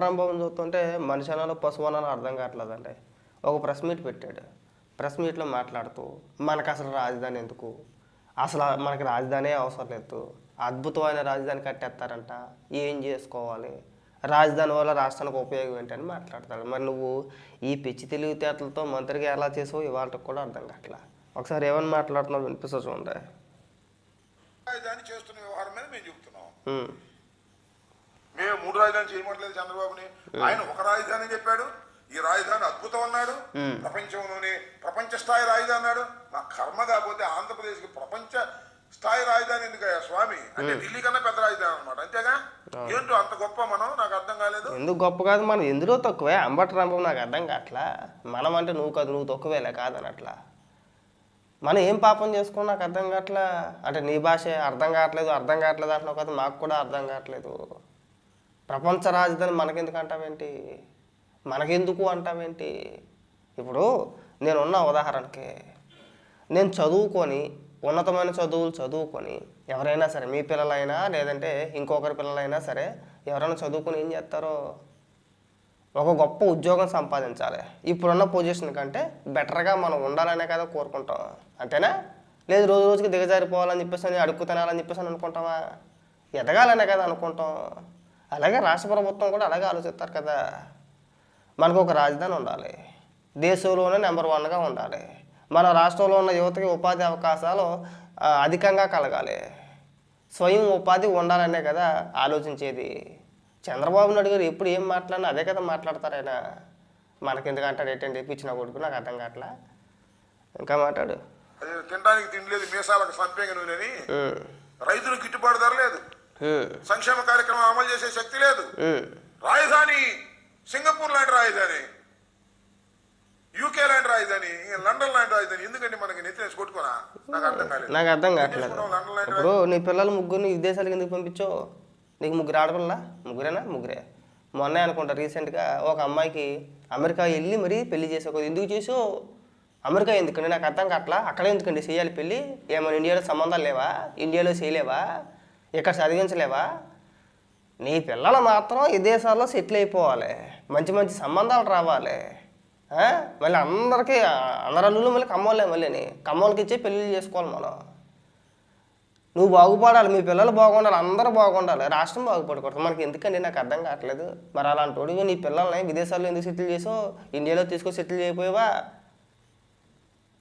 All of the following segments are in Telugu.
ప్రారంభం చూస్తుంటే మనిషి అనాలో పశువు అనాలో అర్థం కావట్లేదండి. ఒక ప్రెస్ మీట్ పెట్టాడు. ప్రెస్ మీట్లో మాట్లాడుతూ మనకు అసలు రాజధాని ఎందుకు? అసలు మనకి రాజధాని అవసరం లేదు. అద్భుతమైన రాజధాని కట్టేస్తారంట. ఏం చేసుకోవాలి? రాజధాని వల్ల రాష్ట్రానికి ఉపయోగం ఏంటని మాట్లాడతాడు. మరి నువ్వు ఈ పిచ్చి తెలివితేటలతో మంత్రిగా ఎలా చేసావు ఇవాళకి కూడా అర్థం కావట్లా? ఒకసారి ఏమని మాట్లాడుతున్నావు వినిపిస్తా చూడండి. చేస్తున్న వ్యవహారం మీద మేము చెప్తున్నాం మేము మూడు రాజధాని చేయమట్లేదు చంద్రబాబుని. ఆయన ఒక రాజధాని చెప్పాడు. ఈ రాజధాని అద్భుతం అన్నాడు. ప్రపంచంలోనే ప్రపంచ స్థాయి రాజధాని అన్నాడు. మా కర్మ కాకపోతే ఆంధ్రప్రదేశ్కి ప్రపంచ స్థాయి రాజధాని ఎందుకయ్యా స్వామి? అంటే ఢిల్లీ కన్నా పెద్ద రాజధాని అనమాట అంతేగా? ఏంటో అంత గొప్ప మనం? నాకు అర్థం కాలేదు. ఎందుకు గొప్ప కాదు మనం? ఎందులో తక్కువే? అంబటి రంభం నాకు అర్థం కావట్లా? మనం అంటే నువ్వు కాదు నువ్వు తక్కువేలే కాదనట్లా? మనం ఏం పాపం చేసుకున్నా నాకు అర్థం కావట్లా? అంటే నీ భాష అర్థం కావట్లేదు అర్థం కావట్లేదు అంటున్నావు కదా మాకు కూడా అర్థం కావట్లేదు. ప్రపంచ రాజధాని మనకెందుకు అంటావేంటి? మనకెందుకు అంటావేంటి? ఇప్పుడు నేనున్న ఉదాహరణకి నేను చదువుకొని ఉన్నతమైన చదువులు చదువుకొని ఎవరైనా సరే మీ పిల్లలైనా లేదంటే ఇంకొకరి పిల్లలైనా సరే ఎవరైనా చదువుకొని ఏం చేస్తారో? ఒక గొప్ప ఉద్యోగం సంపాదించాలి. ఇప్పుడున్న పొజిషన్ కంటే బెటర్గా మనం ఉండాలనే కదా కోరుకుంటాం. అంతేనా? లేదు రోజు రోజుకి దిగజారిపోవాలని చెప్పేసి అని అడుక్కు తినాలని చెప్పేసి అని అనుకుంటామా ఎదగాలనే కదా అనుకుంటాం. అలాగే రాష్ట్ర ప్రభుత్వం కూడా అలాగే ఆలోచిస్తారు కదా. మనకు ఒక రాజధాని ఉండాలి. దేశంలోనే నెంబర్ వన్గా ఉండాలి. మన రాష్ట్రంలో ఉన్న యువతకి ఉపాధి అవకాశాలు అధికంగా కలగాలి. స్వయం ఉపాధి ఉండాలనే కదా ఆలోచించేది. చంద్రబాబు నాయుడు గారు ఎప్పుడు ఏం మాట్లాడినా అదే కదా మాట్లాడతారు ఆయన. మనకెందుకు అంటాడు ఏంటంటే పిచ్చిన కొడుకు నాకు అర్థం కావట్లా? ఇంకా మాట్లాడు. అది తినడానికి తిండి లేదు మీసాలకు సంపేంగ నూనెని ఉమ్, రైతులకు గిట్టుబాటు ధర లేదు. సంక్షేమ కార్యక్రమం అమలు చేసే శక్తి లేదు. రాజధాని సింగపూర్ లాంటి రాజధాని యూకే లాంటి రాజధాని లండన్ లాంటి రాజధాని ఎందుకంటే మనకి నెత్తినేసి కొట్టుకోనా? నాకు అర్థం కాలేదు. నాకు అర్థం కావట్లేదు. ఇప్పుడు నీ పిల్లలు ముగ్గురిని విదేశాలకు ఎందుకు పంపించావు? నీకు ముగ్గురు ఆడపిల్ల ముగ్గురేనా? ముగ్గురే. మొన్నే అనుకుంటా రీసెంట్గా ఒక అమ్మాయికి అమెరికా వెళ్ళి మరీ పెళ్ళి చేసావు. ఎందుకు చేసావు? అమెరికా ఎందుకండి నాకు అర్థం కావట్లా. అక్కడ ఎందుకండి చేయాలి పెళ్ళి ఏమైనా ఇండియాలో సంబంధాలు లేవా? ఇండియాలో చేయలేవా? ఇక్కడ చదివించలేవా? నీ పిల్లలు మాత్రం విదేశాల్లో సెటిల్ అయిపోవాలి. మంచి మంచి సంబంధాలు రావాలి. మళ్ళీ అందరికీ అందరి అల్లుళ్ళు మళ్ళీ కమ్మోళ్ళే మళ్ళీని కమ్మోళ్ళకి ఇచ్చే పెళ్ళిళ్ళు చేసుకోవాలి మనం. నువ్వు బాగుపడాలి మీ పిల్లలు బాగుండాలి అందరూ బాగుండాలి. రాష్ట్రం బాగుపడకూడదు. మనకి ఎందుకండి నాకు అర్థం కావట్లేదు. మరి అలాంటి వాడివి నీ పిల్లల్ని విదేశాల్లో ఎందుకు సెటిల్ చేసావు? ఇండియాలో తీసుకొని సెటిల్ చేయకపోయావా?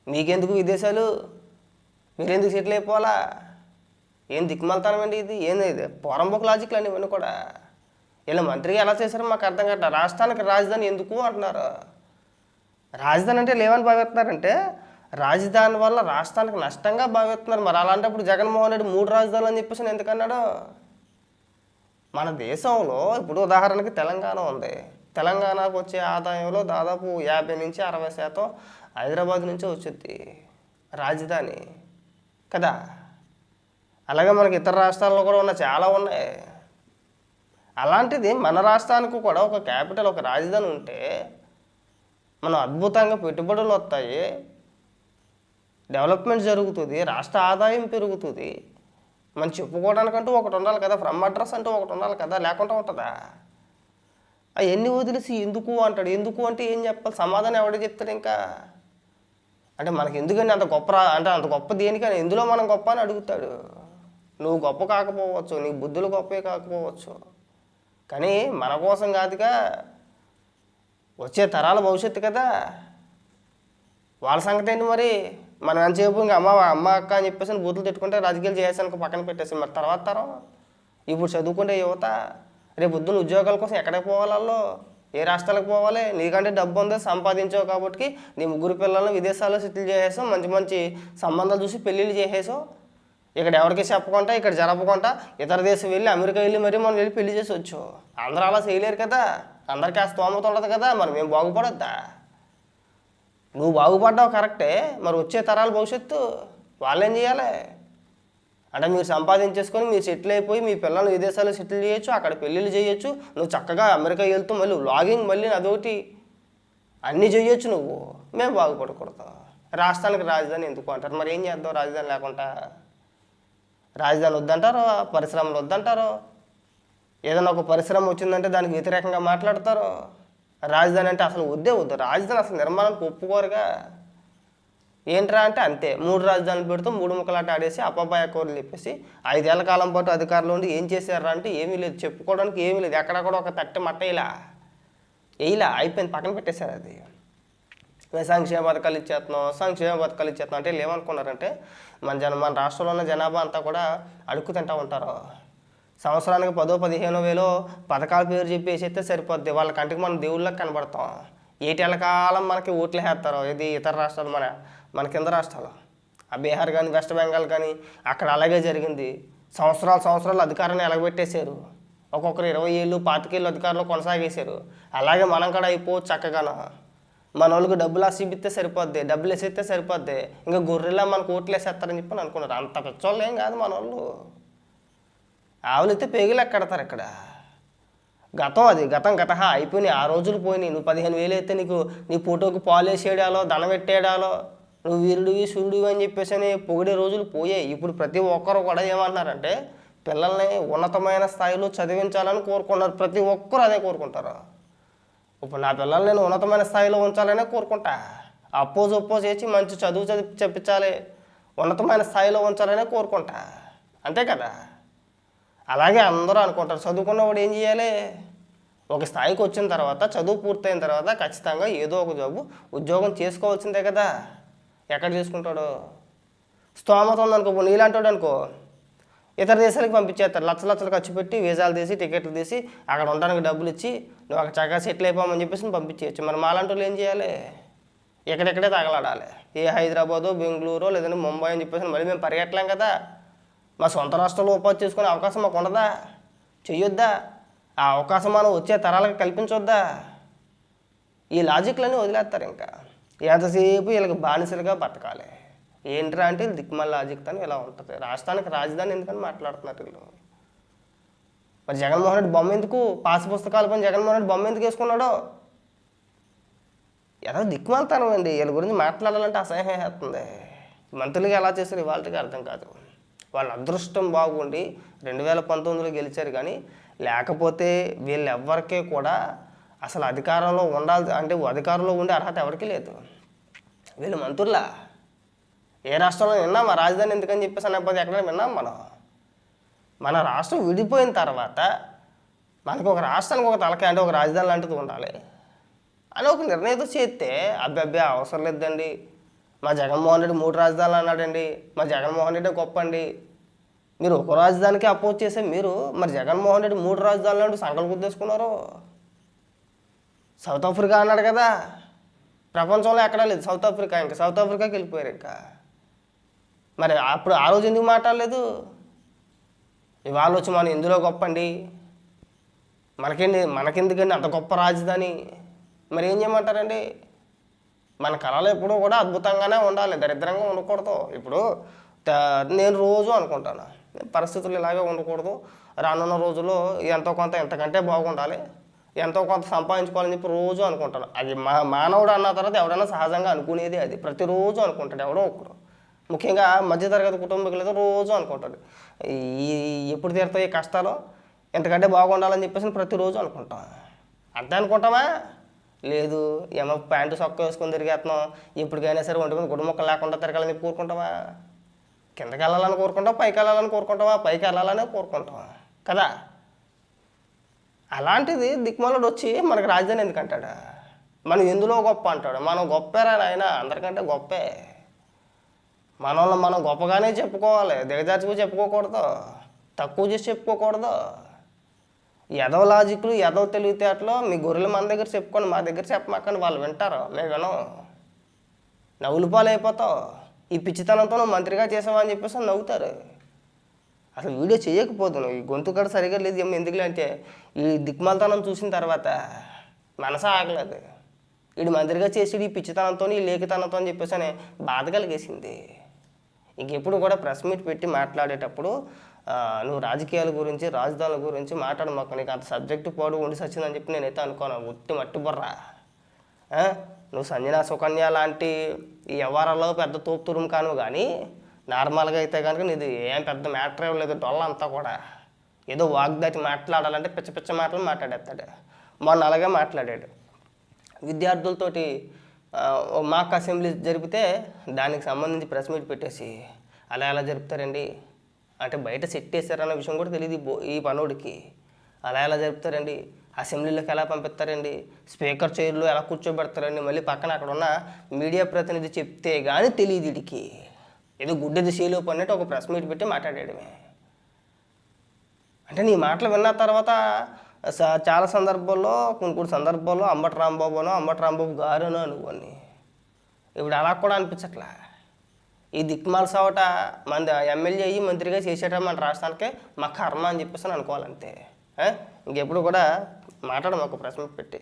మీకెందుకు విదేశాలు? మీరెందుకు సెటిల్ అయిపోవాలా? ఏం దిక్కుమలుతానం అండి ఇది? ఏంది ఇది పోరంబోకు లాజిక్లు అని ఇవన్నీ కూడా. ఇలా మంత్రిగా ఎలా చేశారో మాకు అర్థం కావట్లేదు. రాష్ట్రానికి రాజధాని ఎందుకు అంటున్నారు? రాజధాని అంటే లేవని భావిస్తున్నారంటే రాజధాని వల్ల రాష్ట్రానికి నష్టంగా భావిస్తున్నారు. మరి అలాంటప్పుడు జగన్మోహన్ రెడ్డి మూడు రాజధానులు అని చెప్పేసి ఎందుకన్నాడు మన దేశంలో ఇప్పుడు ఉదాహరణకి తెలంగాణ ఉంది. తెలంగాణకు వచ్చే ఆదాయంలో దాదాపు యాభై నుంచి అరవై శాతం హైదరాబాద్ నుంచే వచ్చింది రాజధాని. కదా? అలాగే మనకి ఇతర రాష్ట్రాల్లో కూడా ఉన్న చాలా ఉన్నాయి. అలాంటిది మన రాష్ట్రానికి కూడా ఒక క్యాపిటల్ ఒక రాజధాని ఉంటే మనం అద్భుతంగా పెట్టుబడులు వస్తాయి. డెవలప్మెంట్ జరుగుతుంది రాష్ట్ర ఆదాయం పెరుగుతుంది. మనం చెప్పుకోవడానికంటూ ఒకటి ఉండాలి కదా ఫ్రమ్ అడ్రస్ అంటూ ఒకటి ఉండాలి కదా లేకుండా ఉంటుందా? అవన్నీ వదిలేసి ఎందుకు అంటాడు? ఎందుకు అంటే ఏం చెప్పాలి? సమాధానం ఎవడో చెప్తాడు ఇంకా? అంటే మనకి ఎందుకని అంత గొప్ప అంటే అంత గొప్ప దేనికని? ఎందులో మనం గొప్ప అని అడుగుతాడు. నువ్వు గొప్ప కాకపోవచ్చు నీ బుద్ధులు గొప్పే కాకపోవచ్చు. కానీ మన కోసం కాదుగా వచ్చే తరాల భవిష్యత్తు కదా. వాళ్ళ సంగతి ఏంటి మరి? మనం ఎంతసేపు ఇంకా అమ్మ అమ్మ అక్క అని చెప్పేసి బూతులు తిట్టుకుంటే రాజకీయాలు చేయాల్సిన పక్కన పెట్టేసి మరి తర్వాత తరం? ఇప్పుడు చదువుకుంటే యువత రేపు పొద్దున్న ఉద్యోగాల కోసం ఎక్కడికి పోవాలో ఏ రాష్ట్రాలకు పోవాలి? నీకంటే డబ్బు ఉందో సంపాదించావు కాబట్టి నీ ముగ్గురు పిల్లల్ని విదేశాల్లో సెటిల్ చేసేసావు మంచి మంచి సంబంధాలు చూసి పెళ్ళిళ్ళు చేసేసావు. ఇక్కడ ఎవరికి చెప్పకుండా ఇక్కడ జరపకుండా ఇతర దేశం వెళ్ళి అమెరికా వెళ్ళి మరీ మనం వెళ్ళి పెళ్ళి చేసొచ్చు అందరూ అలా చేయలేరు కదా. అందరికీ ఆ స్తోమత ఉండదు కదా. మనం ఏం బాగుపడొద్దా? నువ్వు బాగుపడ్డావు కరెక్టే. మరి వచ్చే తరాల భవిష్యత్తు వాళ్ళేం చేయాలి? అంటే మీరు సంపాదించేసుకొని మీరు సెటిల్ అయిపోయి మీ పిల్లల్ని విదేశాల్లో సెటిల్ చేయొచ్చు అక్కడ పెళ్ళిళ్ళు చేయొచ్చు. నువ్వు చక్కగా అమెరికా వెళ్తూ మళ్ళీ వ్లాగింగ్ మళ్ళీ అదొకటి. అన్నీ చేయొచ్చు నువ్వు. మేము బాగుపడకూడదు. రాష్ట్రానికి రాజధాని ఎందుకు అంటారు? మరి ఏం చేద్దాం? రాజధాని లేకుండా. రాజధాని వద్దంటారు పరిశ్రమలు వద్దంటారు. ఏదైనా ఒక పరిశ్రమ వచ్చిందంటే దానికి వ్యతిరేకంగా మాట్లాడతారు. రాజధాని అంటే అసలు వద్దే వద్దు. రాజధాని అసలు నిర్మాణానికి ఒప్పుకోరుగా. ఏంట్రా అంటే అంతే. మూడు రాజధానులు పెడుతూ మూడు ముక్కలాట ఆడేసి అబ్బాయి కూరలు చెప్పేసి ఐదేళ్ళ కాలం పాటు అధికారంలో ఉండి ఏం చేశారా అంటే ఏమీ లేదు. చెప్పుకోవడానికి ఏమీ లేదు. ఎక్కడ కూడా ఒక తట్టె మట్ట ఇలా. వేయలా అయిపోయింది. పక్కన పెట్టేశారు అది. మేము సంక్షేమ పథకాలు ఇచ్చేస్తున్నాం సంక్షేమ పథకాలు ఇచ్చేస్తున్నాం అంటే ఏమనుకున్నారంటే మన జన మన రాష్ట్రంలో ఉన్న జనాభా అంతా కూడా అడుక్కు తింటూ ఉంటారు. సంవత్సరానికి పదో పదిహేను వేలో పథకాల పేరు చెప్పేసి అయితే సరిపోద్ది. వాళ్ళ కంటికి మనం దేవుళ్ళకి కనబడతాం. ఏటేళ్ళ కాలం మనకి ఓట్లు వేస్తారు. ఇది ఇతర రాష్ట్రాలు మన మన కింద రాష్ట్రాలు. ఆ బీహార్ కానీ వెస్ట్ బెంగాల్ కానీ అక్కడ అలాగే జరిగింది. సంవత్సరాలు సంవత్సరాలు అధికారాన్ని ఎలగబెట్టేశారు. ఒక్కొక్కరు ఇరవై ఏళ్ళు పాతికేళ్ళు అధికారంలో కొనసాగేశారు. అలాగే మనం కూడా అయిపోవచ్చు చక్కగాను. మన వాళ్ళకి డబ్బులు ఆశిపిస్తే సరిపోద్ది డబ్బులు వేసేస్తే సరిపోద్ది. ఇంకా గొర్రెలా మనకు ఓట్లు వేసేస్తారని చెప్పి అనుకున్నారు. అంత పిచ్చోళ్ళు ఏం కాదు మన వాళ్ళు. ఆవులైతే పేగులు ఎక్కడతారు ఇక్కడ? గతం అది గతం గత అయిపోయినాయి. ఆ రోజులు పోయినాయి. నువ్వు పదిహేను వేలు అయితే నీకు నీ ఫోటోకి పాలు వేసేయడాలో దండం పెట్టేయడాలో నువ్వు వీరుడివి సూర్యుడివి అని చెప్పేసి అని పొగిడే రోజులు పోయాయి. ఇప్పుడు ప్రతి ఒక్కరు కూడా ఏమంటున్నారంటే పిల్లల్ని ఉన్నతమైన స్థాయిలో చదివించాలని కోరుకున్నారు. ప్రతి ఒక్కరు అదే కోరుకుంటారు. ఇప్పుడు నా పిల్లల్ని నేను ఉన్నతమైన స్థాయిలో ఉంచాలనే కోరుకుంటా. అపోజ్ ఒప్పోజ్ చేసి మంచి చదువు చదివి చెప్పించాలి. ఉన్నతమైన స్థాయిలో ఉంచాలనే కోరుకుంటా. అంతే కదా? అలాగే అందరూ అనుకుంటారు చదువుకున్నవాడు ఏం చేయాలి? ఒక స్థాయికి వచ్చిన తర్వాత చదువు పూర్తయిన తర్వాత ఖచ్చితంగా ఏదో ఒక జాబు ఉద్యోగం చేసుకోవాల్సిందే కదా. ఎక్కడ చేసుకుంటాడు? స్తోమత ఉందనుకో ఇప్పుడు నీలాంటాడు అనుకో. ఇతర దేశాలకు పంపించేస్తారు. లక్ష లక్షలు ఖర్చు పెట్టి వీసాలు తీసి టికెట్లు తీసి అక్కడ ఉండడానికి డబ్బులు ఇచ్చి నువ్వు అక్కడ చక్కగా సెటిల్ అయిపోమని చెప్పేసి పంపించేయచ్చు. మరి మాలాంటి వాళ్ళు ఏం చేయాలి? ఎక్కడెక్కడే తగలాడాలి. ఏ హైదరాబాదు బెంగళూరు లేదంటే ముంబై అని చెప్పేసి మళ్ళీ మేము పరిగెట్టలేం కదా. మా సొంత రాష్ట్రంలో ఉపాధి చేసుకునే అవకాశం మాకు ఉండదా? చెయ్యొద్దా? ఆ అవకాశం మనం వచ్చే తరాలకు కల్పించొద్దా? ఈ లాజిక్లన్నీ వదిలేస్తారు ఇంకా. ఎంతసేపు వీళ్ళకి బానిసలుగా బతకాలి? ఏంట్రా అంటే దిక్మల్ లాజిక్ తను ఇలా ఉంటుంది. రాష్ట్రానికి రాజధాని ఎందుకని మాట్లాడుతున్నారు వీళ్ళు? మరి జగన్మోహన్ రెడ్డి బొమ్మ ఎందుకు పాస్ పుస్తకాల పని జగన్మోహన్ రెడ్డి బొమ్మ ఎందుకు వేసుకున్నాడో? ఏదో దిక్కుమాలుతాను అండి. వీళ్ళ గురించి మాట్లాడాలంటే అసహ్యం వేస్తుంది. మంత్రులుగా ఎలా చేశారు ఇవాళకి అర్థం కాదు. వాళ్ళ అదృష్టం బాగుండి రెండు వేల పంతొమ్మిదిలో గెలిచారు కానీ లేకపోతే వీళ్ళు ఎవ్వరికీ కూడా అసలు అధికారంలో ఉండాలి అంటే అధికారంలో ఉండే అర్హత ఎవరికీ లేదు. వీళ్ళు మంత్రులా? ఏ రాష్ట్రంలో విన్నాం మా రాజధాని ఎందుకని చెప్పేసి అనేకపోతే ఎక్కడ విన్నాం మనం? మన రాష్ట్రం విడిపోయిన తర్వాత మనకు ఒక రాష్ట్రానికి ఒక తలకాయ అంటే ఒక రాజధాని లాంటిది ఉండాలి. అని ఒక నిర్ణయం చేస్తే అబ్బాయి అవసరం లేదండి మా జగన్మోహన్ రెడ్డి మూడు రాజధానులు అన్నాడండి. మా జగన్మోహన్ రెడ్డి గొప్ప అండి మీరు ఒక రాజధానికి అపోజ్ చేసే మీరు మరి జగన్మోహన్ రెడ్డి మూడు రాజధానులు అంటూ సంకల్పం తీసుకున్నారు సౌత్ ఆఫ్రికా అన్నాడు కదా. ప్రపంచంలో ఎక్కడా లేదు. సౌత్ ఆఫ్రికా ఇంకా. సౌత్ ఆఫ్రికాకి వెళ్ళిపోయారు ఇంకా. మరి అప్పుడు ఆ రోజు ఎందుకు మాట్లాడలేదు? ఇవాళ వచ్చి మనం ఇందులో గొప్ప అండి మనకేంటి మనకెందుకండి అంత గొప్ప రాజధాని? మరి ఏం చేయమంటారండి? మన కళలు ఎప్పుడూ కూడా అద్భుతంగానే ఉండాలి దరిద్రంగా ఉండకూడదు. ఇప్పుడు నేను రోజు అనుకుంటాను పరిస్థితులు ఇలాగే ఉండకూడదు. రానున్న రోజుల్లో ఎంతో కొంత ఎంతకంటే బాగుండాలి. ఎంతో కొంత సంపాదించుకోవాలని చెప్పి రోజు అనుకుంటాను. అది మా మానవుడు అన్న తర్వాత ఎవడన్నా సహజంగా అనుకునేది అది. ప్రతిరోజు అనుకుంటాడు ఎవడో ఒకడు. ముఖ్యంగా మధ్యతరగతి కుటుంబీకులతో రోజు అనుకుంటాడు ఈ ఎప్పుడు తీరుతాయి ఈ కష్టాలు ఎంతకంటే బాగుండాలని చెప్పేసి ప్రతిరోజు అనుకుంటాం. అంతే అనుకుంటామా? లేదు ఏమో ప్యాంటు సొక్క వేసుకొని తిరిగేస్తున్నాం ఎప్పటికైనా సరే ఒంటి మీద గుడి మొక్కలు లేకుండా తిరగాలని కోరుకుంటామా? కిందకి వెళ్ళాలని కోరుకుంటాం పైకి వెళ్ళాలని కోరుకుంటామా? పైకి వెళ్ళాలని కోరుకుంటాం. కదా? అలాంటిది దిక్మాలుడు వచ్చి మనకు రాజధాని ఎందుకంటాడు? మనం ఎందులో గొప్ప అంటాడు? మనం గొప్పేరా నాయన? అందరికంటే గొప్పే. మనల్ని మనం గొప్పగానే చెప్పుకోవాలి దిగజార్చుకు చెప్పుకోకూడదు తక్కువ చేసి చెప్పుకోకూడదు. ఎదవ లాజిక్లు ఎదవ తెలివితేటలు మీ గొర్రెలు మన దగ్గర చెప్పుకోండి మా దగ్గర చెప్పమాకండి వాళ్ళు వింటారు మేము వినం నవ్వులు పాలు అయిపోతావు ఈ పిచ్చితనంతో నువ్వు మంత్రిగా చేసావని అని చెప్పేసి నవ్వుతారు. అసలు వీడియో చేయకపోదు నువ్వు ఈ గొంతు కూడా సరిగా లేదు ఏమో ఎందుకులే అంటే ఈ దిక్మాలతనం చూసిన తర్వాత మనసు ఆగలేదు. వీడు మంత్రిగా చేసి ఈ పిచ్చితనంతో ఈ లేఖితనంతో అని చెప్పేసి అని బాధ కలిగేసింది. ఇంకెప్పుడు కూడా ప్రెస్ మీట్ పెట్టి మాట్లాడేటప్పుడు నువ్వు రాజకీయాల గురించి రాజధానుల గురించి మాట్లాడు మాకు నీకు అంత సబ్జెక్టు పోడు ఉండి సచ్చిందని చెప్పి నేనైతే అనుకోను. ఉట్టి మట్టి బుర్రా. నువ్వు సంజన సుకన్య లాంటి ఈ వ్యవహారాల్లో పెద్ద తూపుతురం కాను కానీ నార్మల్గా అయితే కనుక నీది ఏం పెద్ద మ్యాటర్ ఇవ్వలేదు డొల్ల అంతా కూడా. ఏదో వాగ్దాటి మాట్లాడాలంటే పిచ్చ పిచ్చ మాటలు మాట్లాడేస్తాడు. మొన్న అలాగే మాట్లాడాడు. విద్యార్థులతోటి మాక్ అసెంబ్లీ జరిపితే దానికి సంబంధించి ప్రెస్ మీట్ పెట్టేసి అలా ఎలా జరుపుతారండి? అంటే బయట సెట్ వేసారన్న విషయం కూడా తెలియదు ఈ బో- ఈ పనోడికి. అలా ఎలా జరుపుతారండి? అసెంబ్లీలోకి ఎలా పంపిస్తారండి? స్పీకర్ చైర్లో ఎలా కూర్చోబెడతారండి? మళ్ళీ పక్కన అక్కడ ఉన్న మీడియా ప్రతినిధి చెప్తే కానీ తెలియదు వీడికి ఏదో గుడ్డది శీలోపు అన్నట్టు ఒక ప్రెస్ మీట్ పెట్టి మాట్లాడేయడమే. అంటే నీ మాటలు విన్న తర్వాత చాలా సందర్భాల్లో కొన్ని కొన్ని సందర్భాల్లో అంబటి రాంబాబునో అంబటి రాంబాబు గారునో అనుకోని ఇప్పుడు అలా కూడా అనిపించట్లా. ఈ దిక్మాల సవట మన ఎమ్మెల్యే అయ్యి మంత్రిగా చేసేట మన రాష్ట్రానికి మా కర్మ అని చెప్పేసి అని అనుకోవాలంతే. ఇంకెప్పుడు కూడా మాట్లాడము ఒక ప్రశ్న పెట్టి.